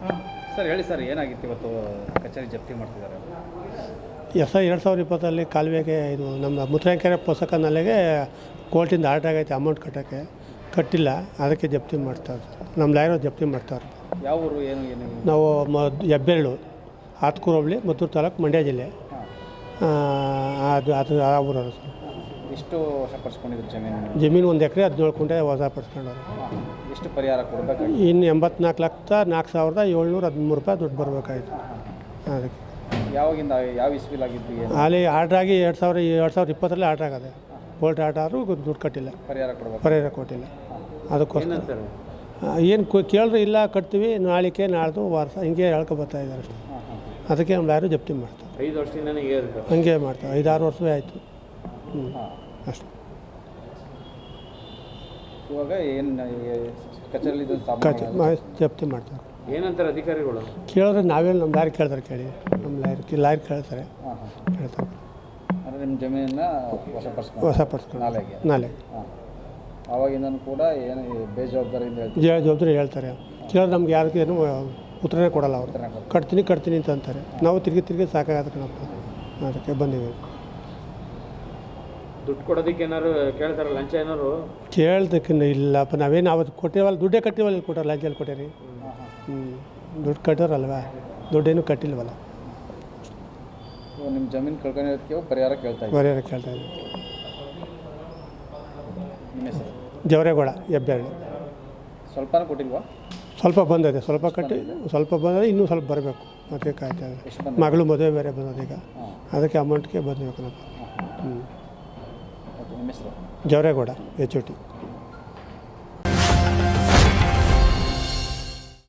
ಹಾಂ ಸರ್ ಹೇಳಿ ಸರ್ ಏನಾಗಿತ್ತು ಇವತ್ತು ಕಚೇರಿ ಜಪ್ತಿ ಮಾಡ್ತಿದ್ದಾರೆ? ಎಸ್ ಎರಡು ಸಾವಿರದ ಇಪ್ಪತ್ತರಲ್ಲಿ ಕಾಲುವೆಗೆ ಇದು ನಮ್ಮ ಮುತ್ರಾಂಕೆರೆ ಪುಸ್ತಕ ನಲ್ಲಿಗೆ ಕೋರ್ಟಿಂದ ಆರ್ಡರ್ ಆಗೈತೆ ಅಮೌಂಟ್ ಕಟ್ಟೋಕ್ಕೆ. ಕಟ್ಟಿಲ್ಲ ಅದಕ್ಕೆ ಜಪ್ತಿ ಮಾಡ್ತಾರೆ ನಮ್ಮ ಲಾಯರ್ ಜಪ್ತಿ ಮಾಡ್ತಾರೆ ಯಾವ ಊರು ಏನು ಏನು? ನಾವು ಮ ಹೆಬ್ಬೆರಳು ಆತ್ಕೂರು ಹೋಬಳಿ ಮದ್ದೂರು ತಾಲೂಕು ಮಂಡ್ಯ ಜಿಲ್ಲೆ. ಆ, ಅದು ಅದು ಆ ಊರವರು ಸರ್. ಎಷ್ಟು ವಶಪಡಿಸ್ಕೊಂಡಿದ್ರು ಜಮೀನು ಜಮೀನು ಒಂದು ಎಕರೆ ಹದಿನೇಳು ಕುಂಟೆ ವಜಾ ಪಡಿಸ್ಕೊಂಡವ್ರು ಹಾಂ ಎಷ್ಟು ಪರಿಹಾರ ಕೊಡಬೇಕು ಇನ್ನು ಎಂಬತ್ನಾಲ್ಕು ಲಕ್ಷ ನಾಲ್ಕು ಸಾವಿರದ ಏಳ್ನೂರ ಹದಿಮೂರು ರೂಪಾಯಿ ದುಡ್ಡು ಬರ್ಬೇಕಾಯ್ತು ಅದಕ್ಕೆ. ಯಾವಾಗಿಂದ ಯಾವ ಇಸ್ವಿಲಾಗಿದ್ದು ಏನು ಅಲ್ಲಿ ಆರ್ಡ್ರ್ ಆಗಿ ಎರಡು ಸಾವಿರ ಎರಡು ಸಾವಿರದ ಇಪ್ಪತ್ತರಲ್ಲಿ ಆರ್ಡ್ರ್ ಆಗದೆ. ಕೋರ್ಟ್ ಆರ್ಡ್ರ್ ಆದರೂ ದುಡ್ಡು ಕಟ್ಟಿಲ್ಲ. ಪರಿಹಾರ ಕೊಡಬೇಕು? ಪರಿಹಾರ ಕೊಟ್ಟಿಲ್ಲ. ಅದಕ್ಕೋಸ್ಕರ. ಏನು ಕೇಳಿದ್ರೆ ಇಲ್ಲ ಕಟ್ತೀವಿ ನಾಳಿಕೆ ನಾಳ್ದು ವಾರ ಹಿಂಗೆ ಹೇಳ್ಕೊ ಬರ್ತಾ ಇದ್ದಾರೆ ಅಷ್ಟೇ. ಅದಕ್ಕೆ ನಮ್ಮ ಯಾರು ಜಪ್ತಿ ಮಾಡ್ತಾರೆ. ಐದು ವರ್ಷದಿಂದನೇ ಏರಿದೆ ಹಂಗೆ ಮಾಡ್ತಾರೆ. ಐದಾರು ವರ್ಷವೇ ಆಯಿತು. ಅಷ್ಟೇ. ಇವಾಗ ಏನು ಕಚೇರಿಯಲ್ಲಿ ಇದು ಕಚ್ ಜಪ್ತಿ ಮಾಡ್ತಾರೆ. ಏನಂತಾರೆ ಅಧಿಕಾರಿಗಳು? ಕೇಳಿದ್ರೆ ನಾವೇನು ನಮ್ಮ ಲಾರಿ ಕೇಳ್ತಾರೆ ಕೇಳಿ. ನಮ್ಮ ಲಾರಿ ಲಾರಿ ಕೇಳ್ತಾರೆ. ಹಾಂ ಹಾಂ. ಕೇಳ್ತಾರೆ. ಅಂದರೆ ನಿಮ್ಮ ಜಮೀನನ್ನ ವಶಪಡಿಸ್ಕೊಂಡು ಹೊಸ ಪಡಿಸ್ಕೊಂಡು ನಾಲೆಗೆ. ನಾಳೆ ಹಾಂ ಕೂಡ ಏನು ಈ ಬೇಜವಾಬ್ದಾರಿಯಿಂದ ಹೇಳ್ತಾರೆ? ಜವಾಬ್ದಾರಿ ಹೇಳ್ತಾರೆ. ಕೇಳಿದ್ರೆ ನಮ್ಗೆ ಯಾರಿಗೇನು ಉತ್ತರನೇ ಕೊಡಲ್ಲ ಅವ್ರು. ಉತ್ತರನೇ ಕೊಡಲ್ಲ. ಕಟ್ತೀನಿ ಕಟ್ತೀನಿ ಅಂತ ಅಂತಾರೆ. ನಾವು ತಿರುಗಿ ತಿರುಗಿ ಸಾಕಾಗತ್ತೆ ಕಣಪ್ಪ. ಅದಕ್ಕೆ ಬಂದಿದ್ದೀವಿ. ದುಡ್ಡು ಕೊಡೋದಕ್ಕೆ ಏನಾರು ಕೇಳ್ತಾರೆ ಲಂಚ ಏನಾರು ಕೇಳ್ದಕ್ಕೆ ಇಲ್ಲಪ್ಪ ನಾವೇನು ಅವತ್ತು ಕೊಟ್ಟಿವಲ್ಲ ದುಡ್ಡೇ ಕಟ್ಟಿವಲ್ಲ ಇಲ್ಲಿ ಕೊಟ್ಟಾರ ಲಂಚಲ್ಲಿ ಕೊಟ್ಟಿರಿ? ಹ್ಞೂ ದುಡ್ಡು ಕಟ್ಟೋರಲ್ವಾ? ದುಡ್ಡೇನು ಕಟ್ಟಿಲ್ವಲ್ಲ. ನಿಮ್ಮ ಜಮೀನು ಕಳ್ಕೊಂಡಿರೋದಕ್ಕೆ ಪರಿಹಾರ ಕೇಳ್ತಾ ಪರಿಹಾರ ಬರೆಯೋರು ಕೇಳ್ತಾ ಇದ್ದೀವಿ. ಜವರೇಗೌಡ ಹೆಬ್ಬೆರಳು. ಸ್ವಲ್ಪನೂ ಕೊಟ್ಟಿಲ್ವಾ? ಸ್ವಲ್ಪ ಬಂದಿದೆ ಸ್ವಲ್ಪ ಕಟ್ಟಿ ಸ್ವಲ್ಪ ಬಂದರೆ ಇನ್ನೂ ಸ್ವಲ್ಪ ಬರಬೇಕು. ಮತ್ತೆ ಕಾಯ್ತಾ ಇದೆ ಮಗಳು ಮದುವೆ ಬೇರೆ ಬಂದದೀಗ ಅದಕ್ಕೆ ಅಮೌಂಟ್ಗೆ ಹ್ಞೂ ಓಕೆ ನಿಮ್ಮ ಹೆಸರು ଜୟରାଗୋଡ଼ା ଏଚ୍ଓଟି